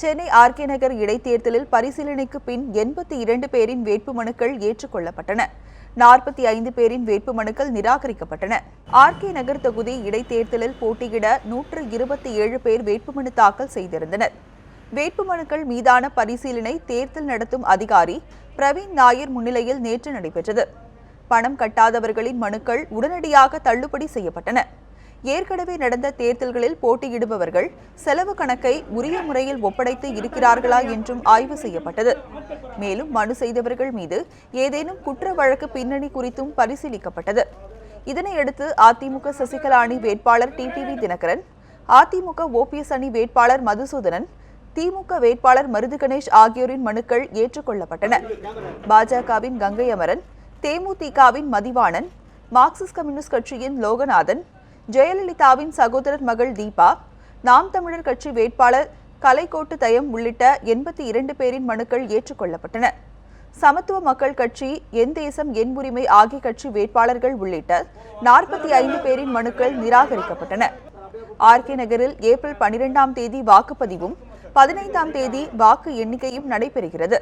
Chennai RK நகர் இடைத்தேர்தலில் பரிசீலனைக்கு பின் எண்பத்தி இரண்டு பேரின் வேட்புமனுக்கள் ஏற்றுக்கொள்ளப்பட்டன. நாற்பத்தி ஐந்து பேரின் வேட்புமனுக்கள் நிராகரிக்கப்பட்டன. ஆர்கே நகர் தொகுதி இடைத்தேர்தலில் போட்டியிட நூற்று இருபத்தி ஏழு பேர் வேட்புமனு தாக்கல் செய்திருந்தனர். வேட்புமனுக்கள் மீதான பரிசீலனை தேர்தல் நடத்தும் அதிகாரி பிரவீன் நாயர் முன்னிலையில் நேற்று நடைபெற்றது. பணம் கட்டாதவர்களின் மனுக்கள் உடனடியாக தள்ளுபடி செய்யப்பட்டன. ஏற்கனவே நடந்த தேர்தல்களில் போட்டியிடுபவர்கள் செலவு கணக்கை உரிய முறையில் ஒப்படைத்து இருக்கிறார்களா என்றும் ஆய்வு செய்யப்பட்டது. மேலும் மனு செய்தவர்கள் மீது ஏதேனும் குற்ற வழக்கு பின்னணி குறித்தும் பரிசீலிக்கப்பட்டது. இதனையடுத்து அதிமுக சசிகலா அணி வேட்பாளர் டிடிவி தினகரன் அதிமுக ஓபிஎஸ் அணி வேட்பாளர் மதுசூதனன் திமுக வேட்பாளர் மருது கணேஷ் ஆகியோரின் மனுக்கள் ஏற்றுக்கொள்ளப்பட்டன. பாஜகவின் கங்கை அமரன் தேமுதிகவின் மதிவாணன் மார்க்சிஸ்ட் கம்யூனிஸ்ட் கட்சியின் லோகநாதன் ஜெயலலிதாவின் சகோதரர் மகள் தீபா நாம் தமிழர் கட்சி வேட்பாளர் கலைக்கோட்டு தயம் உள்ளிட்ட எண்பத்தி இரண்டு பேரின் மனுக்கள் ஏற்றுக்கொள்ளப்பட்டன. சமத்துவ மக்கள் கட்சி என் தேசம் என் உரிமை ஆகிய கட்சி வேட்பாளர்கள் உள்ளிட்ட நாற்பத்தி ஐந்து பேரின் மனுக்கள் நிராகரிக்கப்பட்டன. ஆர்கே நகரில் ஏப்ரல் பனிரெண்டாம் தேதி வாக்குப்பதிவும் பதினைந்தாம் தேதி வாக்கு எண்ணிக்கையும் நடைபெறுகிறது.